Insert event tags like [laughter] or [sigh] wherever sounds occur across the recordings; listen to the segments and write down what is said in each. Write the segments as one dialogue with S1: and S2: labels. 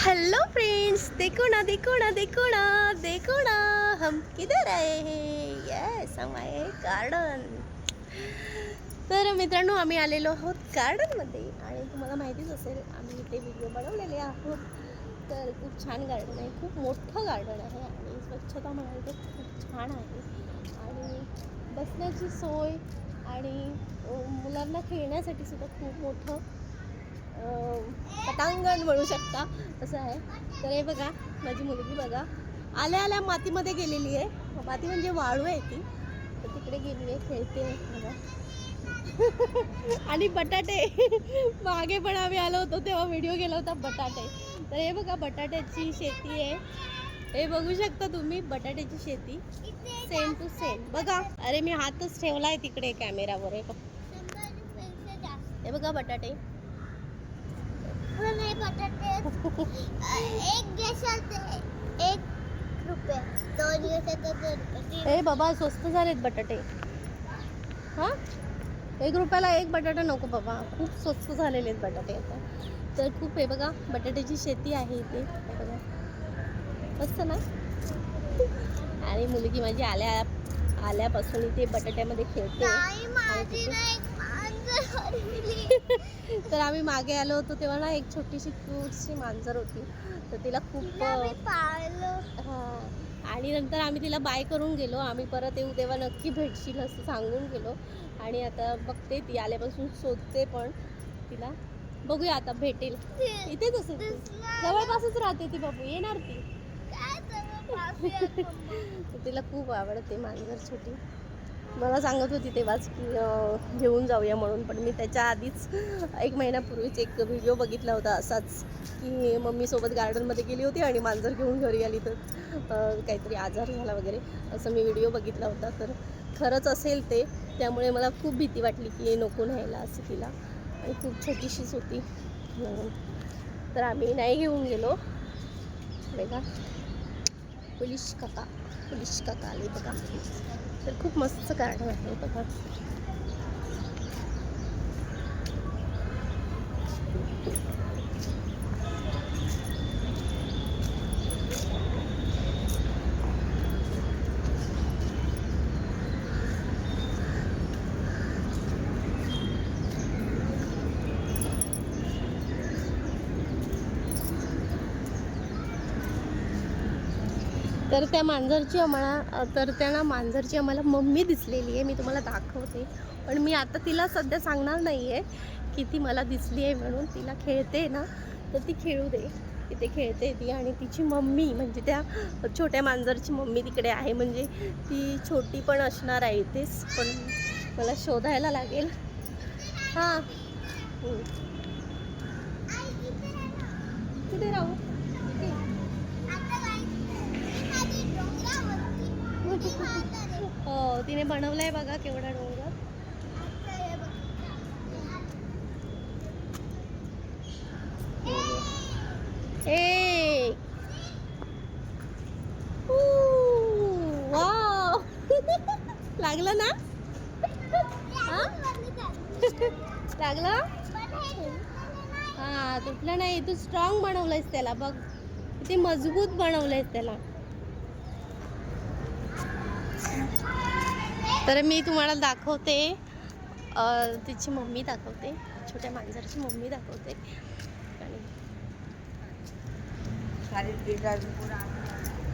S1: Hello friends देखो ना देखो ना देखो ना देखो ना हम किधर आए हैं? यस हम आए हैं गार्डन तर मित्रांनो आम्ही आलेलो आहोत गार्डनमध्ये आणि तुम्हाला माहितीच असेल आम्ही इथे व्हिडिओ बनवलेले आहोत. तर खूप छान गार्डन आहे. खूप मोठं गार्डन आहे. आणि स्वच्छता म्हणाल तर खूप छान आहे. आणि बसण्याची सोय आणि मुलांना खेळण्यासाठी सुद्धा खूप मोठं पटांगण म्हणू शकता असं आहे. तर हे बघा माझी मुलगी बघा आल्या आल्या मातीमध्ये गेलेली आहे. माती म्हणजे वाळू आहे ती. तर तिकडे गेली आहे खेळते बघा. [laughs] आणि बटाटे. मागे पण आम्ही आलो होतो तेव्हा व्हिडिओ गेला होता बटाटे. तर हे बघा बटाट्याची शेती आहे. हे बघू शकता तुम्ही बटाट्याची शेती. सेम टू सेम बघा. अरे मी हातच ठेवला आहे तिकडे कॅमेरावर हे बघ. हे बघा बटाटे.
S2: बटाटे [laughs] एक रुपये. दोन
S1: हे बाबा स्वस्त झालेत बटाटे. हां? एक रुपयाला एक बटाटा नको बाबा. खूप स्वस्त झालेले आहेत बटाटे आता. तर खूप हे बघा बटाट्याची शेती आहे इथे. बघा. मस्त ना? आणि मुलगी माझी आल्या आल्यापासून इथे बटाट्यामध्ये खेळते
S2: नाही माझी नाही मांजर हरवली.
S1: तर आम्ही मागे आलो होतो तेव्हा ना एक छोटीशी क्यूटशी मांजर होती. तर तिला खूप आणि नंतर आम्ही तिला बाय करून गेलो. आम्ही परत येऊ तेव्हा नक्की भेटशील असं सांगून गेलो. आणि आता बघते ती आल्यापासून शोधते पण तिला. बघूया आता भेटेल. इथेच असेल. जवळपासच राहते ती बाबू. येणार ती. [laughs] तिला खूप आवडते मांजर छोटी. मला सांगत होती तेव्हाच की घेऊन जाऊया म्हणून. पण मी त्याच्या आधीच एक महिन्यापूर्वीच एक व्हिडिओ बघितला होता असाच की मम्मीसोबत गार्डनमध्ये गेली होती आणि मांजर घेऊन घरी आली. तर काहीतरी आजार झाला वगैरे असं मी व्हिडिओ बघितला होता. तर खरंच असेल ते. त्यामुळे मला खूप भीती वाटली की नको न्यायला असं तिला. आणि खूप छोटीशीच होती. म्हणून. तर आम्ही नाही घेऊन गेलो. बघा. पोलीस काका. पोलीस काका आले बघा. तर खूप मस्त गार्डन आहे बघा. तर त्या मांजरची आम्हाला तर त्या ना मांजरची आम्हाला मम्मी दिसलेली आहे. मी तुम्हाला दाखवते. पण मी आता तिला सध्या सांगणार नाही आहे की ती मला दिसली आहे म्हणून. तिला खेळते ना तर ती खेळू दे. तिथे खेळते ती आणि तिची मम्मी म्हणजे त्या छोट्या मांजरची मम्मी तिकडे आहे. म्हणजे ती छोटी पण असणार आहे इथेच पण मला शोधायला लागेल. हां. तिथे राहू. हो तिने बनवलंय बघा केवढा डोंगर.
S2: हे
S1: एक वाव! [laughs] लागलं ना? [laughs] लागलं?
S2: हा
S1: तुटलं नाही तू स्ट्रॉंग बनवलंयस त्याला बघ. किती मजबूत बनवलंयस त्याला. तर मी तुम्हाला दाखवते. तिची मम्मी दाखवते. छोट्या मांजरची मम्मी दाखवते. आणि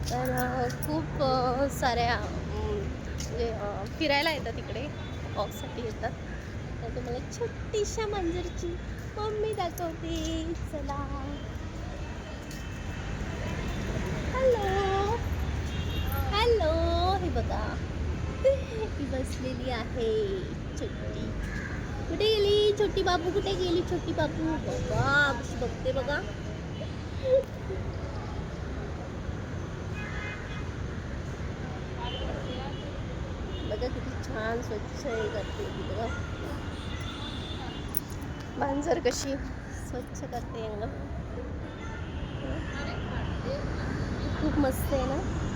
S1: तर खूप साऱ्या म्हणजे फिरायला येतात इकडे. वॉकसाठी येतात. तर तुम्हाला छोटीशा मांजरची मम्मी दाखवते. चला. हॅलो हॅलो हे बघा. [laughs] ही बसलेली आहे छोटी. कुठे गेली? छोटी बाबू कुठे गेली? छोटी बाबू? बघा कशी बघते बघा. बघा किती छान स्वच्छ हे करते ती बघा. मांजर कशी स्वच्छ करते अंगण खूप मस्त आहे ना?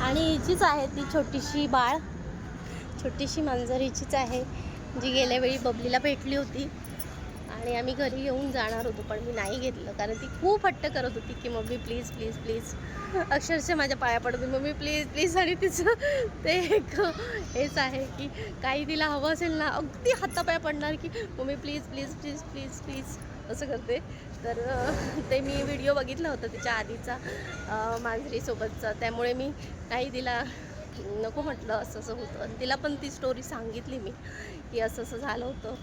S1: आणि हिचीच आहे ती छोटीशी बाळ. छोटीशी मांजर हिचीच आहे जी गेल्या वेळी बबलीला भेटली होती. आणि आम्ही घरी येऊन जाणार होतो पण मी नाही घेतलं कारण ती खूप हट्ट करत होती की मम्मी प्लीज प्लीज प्लीज अक्षरशः माझ्या पाया पडत होती मम्मी प्लीज प्लीज आणि तिचं ते एक हेच आहे की काही तिला हवं असेल ना अगदी हातापाया पडणार की mummy please please please please please असं करते. तर ते मी व्हिडिओ बघितला होता तिच्या आधीचा मांजरीसोबतचा त्यामुळे मी काही तिला नको म्हटलं असं असं होतं. आणि तिला पण ती स्टोरी सांगितली मी की असं असं झालं होतं.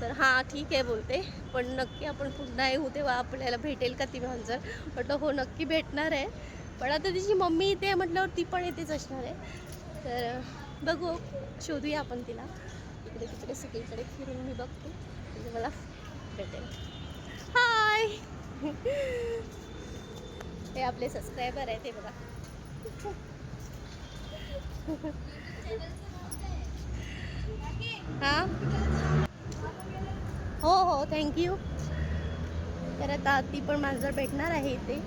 S1: तर हां ठीक आहे बोलते. पण नक्की आपण पुन्हा येऊ तेव्हा आपल्याला भेटेल का ती मांजर? म्हटलं हो नक्की भेटणार आहे. पण आता तिची मम्मी येते आहे म्हटल्यावर ती पण येतेच असणार आहे. तर बघू शोधूया आपण तिला. इकडे तिकडे सगळीकडे फिरून मी बघते. म्हणजे मला भेटेल. हाय हे आपले सबस्क्रायबर आहे ते बघा. हां? हो हो थँक्यू तर आता ती पण माझं भेटणार आहे इथे.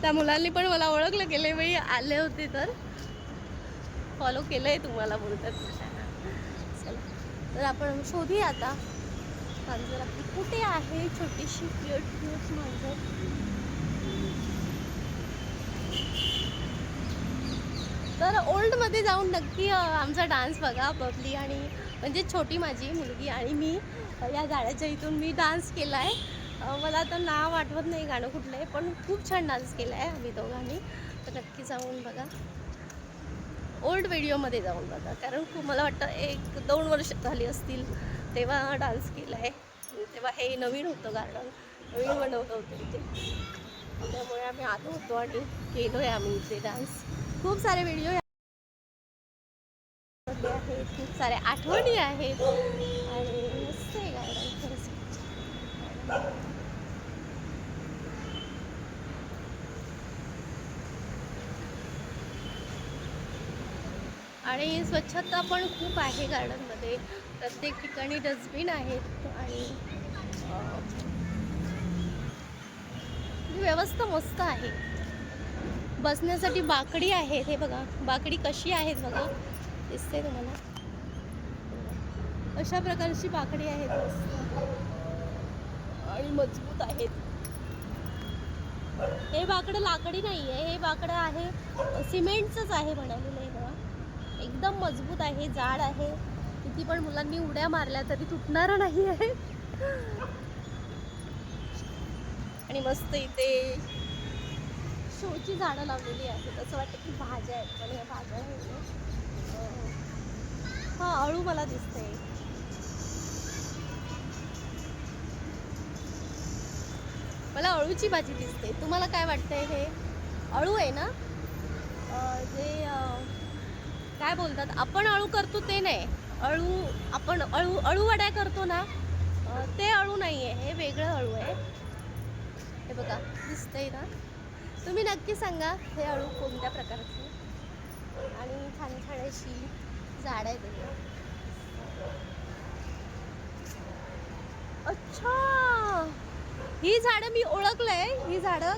S1: त्या मुलांनी पण मला ओळखलं गेले बाई आले होते तर. फॉलो केलं आहे तुम्हाला बोलतात. तर आपण शोधूया आता. मांजर आपली कुठे आहे छोटीशी क्यूट क्यूट मांजर तर ओल्डमध्ये जाऊन नक्की आमचा डान्स बघा बबली आणि म्हणजे छोटी माझी मुलगी आणि मी. या गाण्याच्या इथून मी डान्स केला आहे मला आता नाव आठवत नाही गाणं कुठलं आहे पण खूप छान डान्स केला आहे आम्ही दोघांनी. तर नक्की जाऊन बघा. ओल्ड व्हिडिओमध्ये जाऊन बघा कारण खूप मला वाटतं एक दोन वर्ष झाली असतील. तेव्हा डान्स केला आहे तेव्हा हे नवीन होतं गार्डन नवीन बनवलं होतं इथे. त्यामुळे आम्ही आलो होतो आणि केलो आहे आम्ही इथे डान्स. खूप सारे व्हिडिओ आहेत. खूप साऱ्या आठवणी आहेत. आणि मस्त आहे गार्डन खरंच आणि स्वच्छता पण खूप आहे गार्डनमध्ये प्रत्येक ठिकाणी डस्टबिन आहेत आणि व्यवस्था मस्त आहे. बसण्यासाठी बाकडी आहेत हे बघा. बाकडी कशी आहेत बघा. दिसते तुम्हाला. अशा प्रकारची बाकडी आहेत आणि मजबूत आहेत. हे बाकडं लाकडी नाही आहे हे बाकडं आहे सिमेंटचंच आहे म्हणालेलं आहे बघा. एकदम मजबूत आहे जाड आहे. किती पण मुलांनी उड्या मारल्या तरी तुटणार नाही आहे. आणि मस्त इथे शोची झाडं लावलेली आहेत. असं वाटतं की भाज्या आहेत. पण ह्या भाज्या हा अळू मला दिसते मला अळूची भाजी दिसते. तुम्हाला काय वाटतंय हे? अळू आहे ना? जे काय बोलतात? आपण अळू करतो ते नाही. अळू आपण अळू अळू वड्या करतो ना ते अळू नाही आहे हे वेगळं अळू आहे. हे बघा दिसतंय ना? तुम्ही नक्की सांगा हे अळू कोणत्या प्रकारचे? आणि छान छान अशी झाड आहे त्याची अच्छा! ही झाडं मी ओळखलंय ही झाडं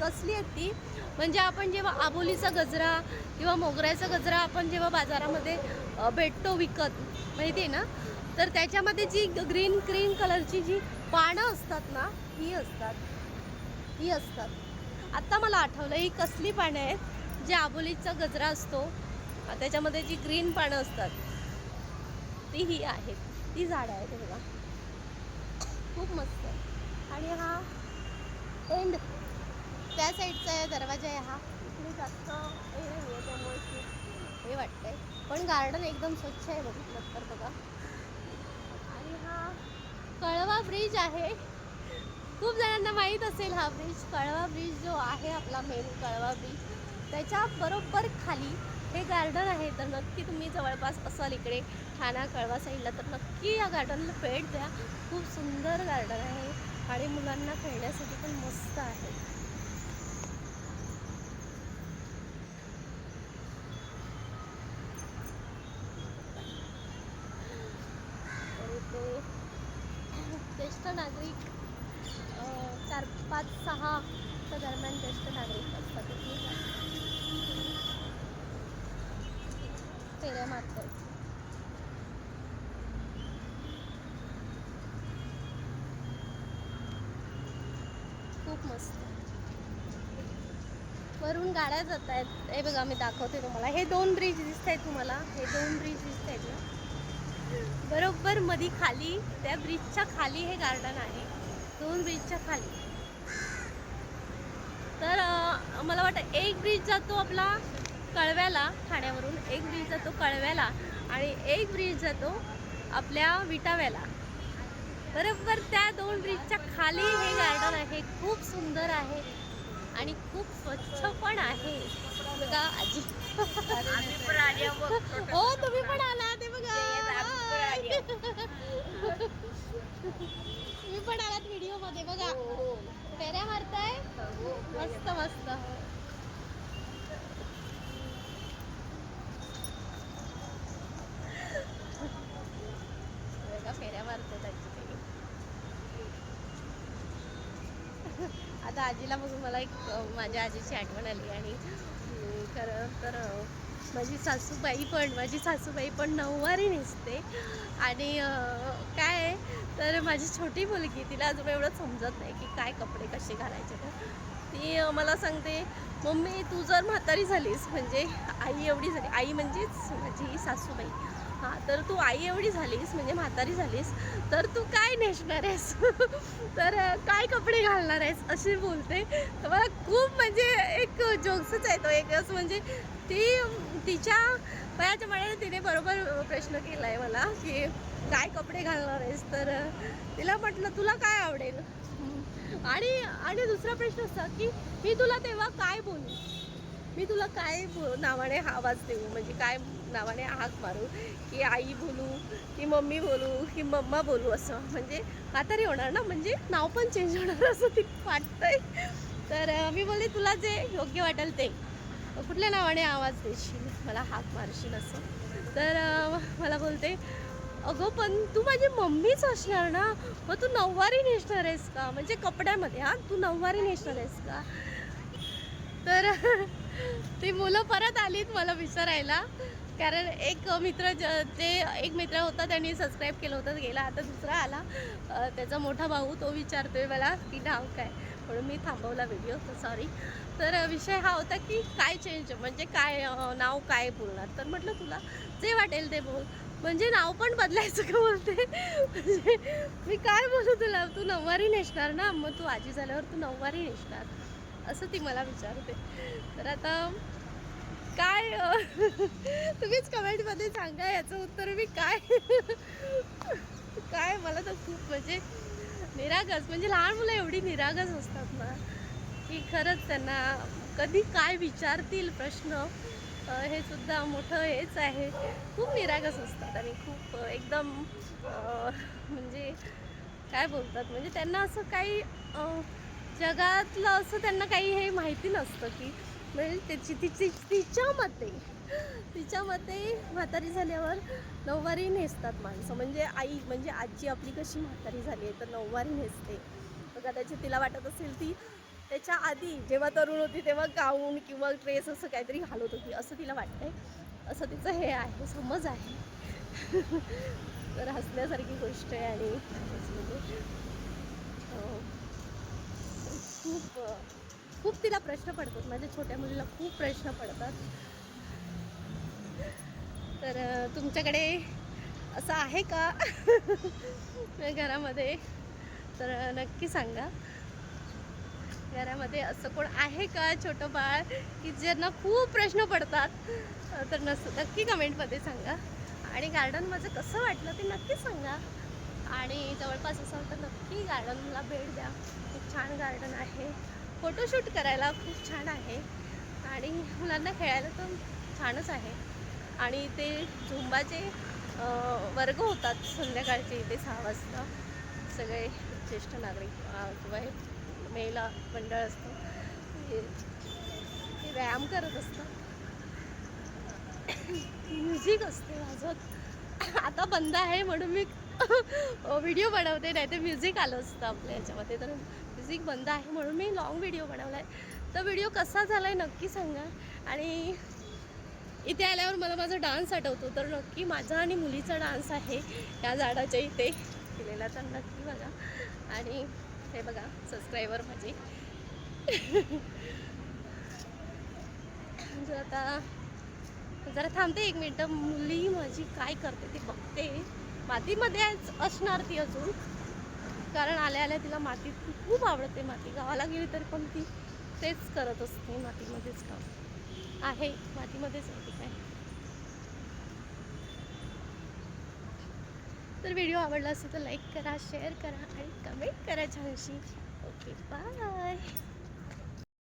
S1: कसली आहेत ती? म्हणजे आपण जेव्हा आबोलीचा गजरा किंवा मोगऱ्याचा गजरा आपण जेव्हा बाजारामध्ये भेटतो विकत माहिती आहे ना? तर त्याच्यामध्ये जी ग्रीन ग्रीन कलरची जी पानं असतात ना ही असतात. ही असतात. आत्ता मला आठवलं ही कसली पानं आहेत? जे आबोलीचा गजरा असतो त्याच्यामध्ये जी ग्रीन पानं असतात ती ही आहेत. ती झाडं आहेत बघा. खूप मस्त. आणि हा एंड त्या साईडचा दरवाजा आहे हा. इकडे जास्त हे नाही आहे त्यामुळे हे वाटतंय. पण गार्डन एकदम स्वच्छ आहे बघितलं तर बघा. आणि हा कळवा ब्रिज आहे. खूप जणांना माहीत असेल हा ब्रिज कळवा ब्रिज जो आहे आपला मेन कळवा ब्रिज त्याच्या बरोबर खाली हे गार्डन आहे. तर नक्की तुम्ही जवळपास असाल इकडे ठाणा कळवा साईडला तर नक्की या गार्डनला भेट द्या. खूप सुंदर गार्डन आहे. आणि मुलांना खेळण्यासाठी पण मस्त आहे. नागरिक चार पाच सहाच्या दरम्यान ज्येष्ठ नागरिक असतात. फेऱ्या मारतात खूप मस्त. वरून गाड्या जात आहेत हे बघा मी दाखवते तुम्हाला. हे दोन ब्रिज दिसत आहेत तुम्हाला. हे दोन ब्रिज दिसत आहेत ना. बरोबर मधी खाली त्या ब्रिजच्या खाली हे गार्डन आहे. दोन ब्रिजच्या खाली. तर मला वाटतं एक ब्रिज जातो आपला कळव्याला ठाण्यावरून. एक ब्रिज जातो कळव्याला आणि एक ब्रिज जातो आपल्या विटाव्याला. बरोबर त्या दोन ब्रिजच्या खाली हे गार्डन आहे. खूप सुंदर आहे आणि खूप स्वच्छ पण आहे. बघा आजी. हो तुम्ही पण आला ते बघा. तुम्ही पण आलात व्हिडिओमध्ये बघा. फेऱ्या मारताय. मस्त मस्त. बघा फेऱ्या मारतात आजी आता आजीला बघून मला एक माझ्या आजीची आठवण आली आणि खरं तर माझी सासूबाई पण माझी सासूबाई पण नऊवारी नेसते. आणि काय तर माझी छोटी मुलगी तिला अजून एवढं समजत नाही की काय कपडे कसे घालायचे तर. ती मला सांगते मम्मी तू जर म्हातारी झालीस म्हणजे आई एवढी झाली आई म्हणजेच माझी सासूबाई. हां तर तू आई एवढी झालीस म्हणजे म्हातारी झालीस तर तू काय नेसणार आहेस? [laughs] तर काय कपडे घालणार आहेस? अशी बोलते. तर मला खूप म्हणजे एक जोक्सच आहे तो एक असं म्हणजे ती तिच्या वयाच्या मनाने तिने बरोबर प्रश्न केला आहे मला की काय कपडे घालणार आहेस? तर तिला म्हटलं तुला काय आवडेल? आणि आणि दुसरा प्रश्न असा की मी तुला तेव्हा काय बोलू? मी तुला काय बो- नावाने आवाज देऊ? म्हणजे काय नावाने हाक मारू? की आई बोलू की मम्मी बोलू की मम्मा बोलू असं? म्हणजे म्हातारी होणार ना? म्हणजे नाव पण चेंज होणार असं ती वाटतंय. तर मी बोलले तुला जे योग्य वाटेल ते. कुठल्या नावाने आवाज देशील? मला हाक मारशील असं. तर मला बोलते अगं पण तू माझी मम्मीच असणार ना? मग तू नऊवारी नेसणार आहेस का? म्हणजे कपड्यामध्ये हां? तू नऊवारी नेसणार आहेस का? तर [laughs] ती मुलं परत आलीत मला विचारायला. कारण एक मित्र ज- जे एक मित्र होता त्यांनी सबस्क्राईब केलं होतं गेला आता दुसरा आला. त्याचा मोठा भाऊ तो विचारतोय मला की नाव काय म्हणून मी थांबवला व्हिडिओ सॉरी तर विषय हा होता की काय चेंज म्हणजे काय नाव काय बोलणार? तर म्हटलं तुला जे वाटेल ते बोल. म्हणजे नाव पण बदलायचं का बोलते? म्हणजे मी काय बोलू तुला? तू नऊवारी नेसणार ना? मग तू आजी झाल्यावर तू नऊवारी नेसणार. असं ती मला विचारते. तर आता काय [laughs] तुम्हीच कमेंटमध्ये सांगा याचं उत्तर मी काय? काय? मला तर खूप म्हणजे निरागस म्हणजे लहान मुलं एवढी निरागस असतात ना. की खरंच त्यांना कधी काय विचारतील प्रश्न हे सुद्धा मोठं हेच आहे. खूप निरागस असतात आणि खूप एकदम म्हणजे काय बोलतात म्हणजे त्यांना असं काही जगातलं असं त्यांना काही हे माहिती नसतं की म्हणजे त्याची तिची तिच्या मते तिच्या मते म्हातारी झाल्यावर नऊवारी नेसतात माणसं. म्हणजे आई म्हणजे आजी आपली कशी म्हातारी झाली आहे तर नऊवारी नेसते. कदाचित तिला वाटत असेल ती त्याच्या आधी जेव्हा तरुण होती तेव्हा गाऊन किंवा ड्रेस असं काहीतरी घालत होती असं तिला वाटतंय. असं तिचं हे आहे समज आहे. [laughs] तर हसण्यासारखी गोष्ट आहे आणि खूप खूप तिला प्रश्न पडतात. माझ्या छोट्या मुलीला खूप प्रश्न पडतात. तर तुमच्याकडे असं आहे का? [laughs] घरामध्ये. तर नक्की सांगा. घरामध्ये असं कोण आहे का छोटं बाळ? की ज्यांना खूप प्रश्न पडतात. तर नस नक्की कमेंटमध्ये सांगा. आणि गार्डन माझं कसं वाटलं ते नक्की सांगा. आणि जवळपास असाल तर नक्की गार्डनला भेट द्या. खूप छान गार्डन आहे. फोटोशूट करायला खूप छान आहे. आणि मुलांना खेळायला तर छानच आहे. आणि ते झुंबाचे वर्ग होतात संध्याकाळचे इथे सहा वाजता. सगळे ज्येष्ठ नागरिक किंवा हे महिला मंडळ असतं. ते व्यायाम करत असतं. म्युझिक असते वाजवत आता बंद आहे म्हणून मी व्हिडिओ बनवते नाही तर म्युझिक आलं असतं आपल्या याच्यामध्ये. तर म्युझिक बंद आहे म्हणून मी लॉंग व्हिडिओ बनवला आहे तर व्हिडिओ कसा झाला आहे नक्की सांगा. आणि इथे आल्यावर मला माझा डान्स आठवतो. तर नक्की माझा आणि मुलीचा डान्स आहे या झाडाच्या इथे. केलेला तर नक्की बघा. आणि आहे बघा सबस्क्रायबर माझे. जर आता जरा थांबते एक मिनटं. मुली माझी काय करते ती बघते. मातीमध्ये असणार ती अजून. कारण आल्या आल्या तिला माती खूप आवडते. माती गावाला गेली तरी पण ती तेच करत असते मातीमध्येच काम. आहे मातीमध्येच आहे काय? तर व्हिडिओ आवडला असेल तर लाईक करा शेअर करा आणि कमेंट करा छानशी ओके बाय.